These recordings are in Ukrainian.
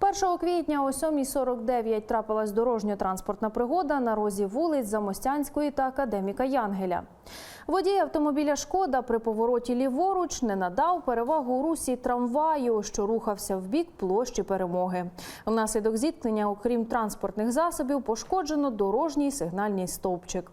1 квітня о 7.49 трапилась дорожньо-транспортна пригода на розі вулиць Замостянської та академіка Янгеля. Водій автомобіля Шкода при повороті ліворуч не надав перевагу русі трамваю, що рухався в бік площі перемоги. Внаслідок зіткнення, окрім транспортних засобів, пошкоджено дорожній сигнальний стовпчик.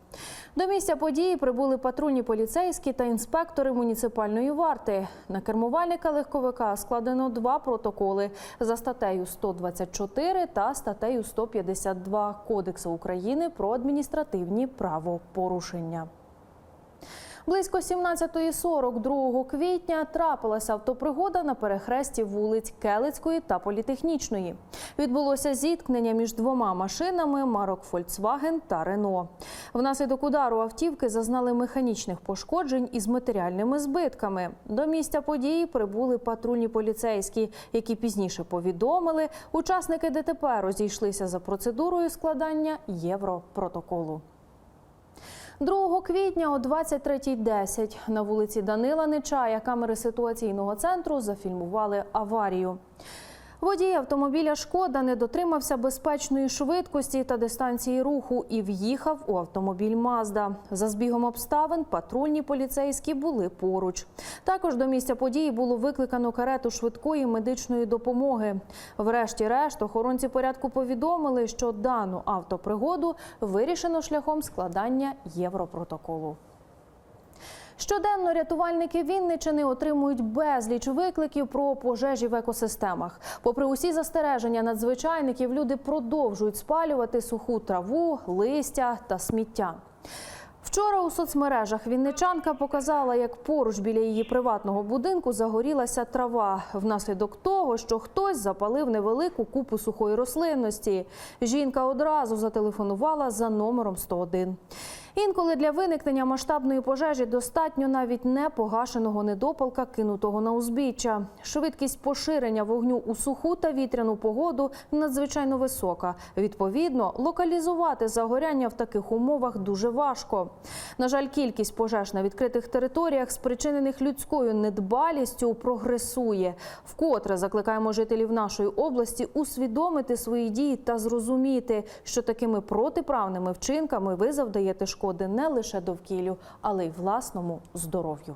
До місця події прибули патрульні поліцейські та інспектори муніципальної варти. На кермувальника легковика складено два протоколи за статтею 124 та статтею 152 Кодексу України про адміністративні правопорушення. Близько 17.40 2 квітня трапилася автопригода на перехресті вулиць Келицької та Політехнічної. Відбулося зіткнення між двома машинами марок Volkswagen та Рено. Внаслідок удару автівки зазнали механічних пошкоджень із матеріальними збитками. До місця події прибули патрульні поліцейські, які пізніше повідомили, учасники ДТП розійшлися за процедурою складання європротоколу. 2 квітня о 23.10 на вулиці Данила Нечая камери ситуаційного центру зафільмували аварію. Водій автомобіля Шкода не дотримався безпечної швидкості та дистанції руху і в'їхав у автомобіль Мазда. За збігом обставин патрульні поліцейські були поруч. Також до місця події було викликано карету швидкої медичної допомоги. Врешті-решт, охоронці порядку повідомили, що дану автопригоду вирішено шляхом складання європротоколу. Щоденно рятувальники Вінничини отримують безліч викликів про пожежі в екосистемах. Попри усі застереження надзвичайників, люди продовжують спалювати суху траву, листя та сміття. Вчора у соцмережах вінничанка показала, як поруч біля її приватного будинку загорілася трава внаслідок того, що хтось запалив невелику купу сухої рослинності. Жінка одразу зателефонувала за номером 101. Інколи для виникнення масштабної пожежі достатньо навіть непогашеного недопалка, кинутого на узбіччя. Швидкість поширення вогню у суху та вітряну погоду надзвичайно висока. Відповідно, локалізувати загоряння в таких умовах дуже важко. На жаль, кількість пожеж на відкритих територіях, спричинених людською недбалістю, прогресує. Вкотре закликаємо жителів нашої області усвідомити свої дії та зрозуміти, що такими протиправними вчинками ви завдаєте шкоди не лише довкіллю, але й власному здоров'ю.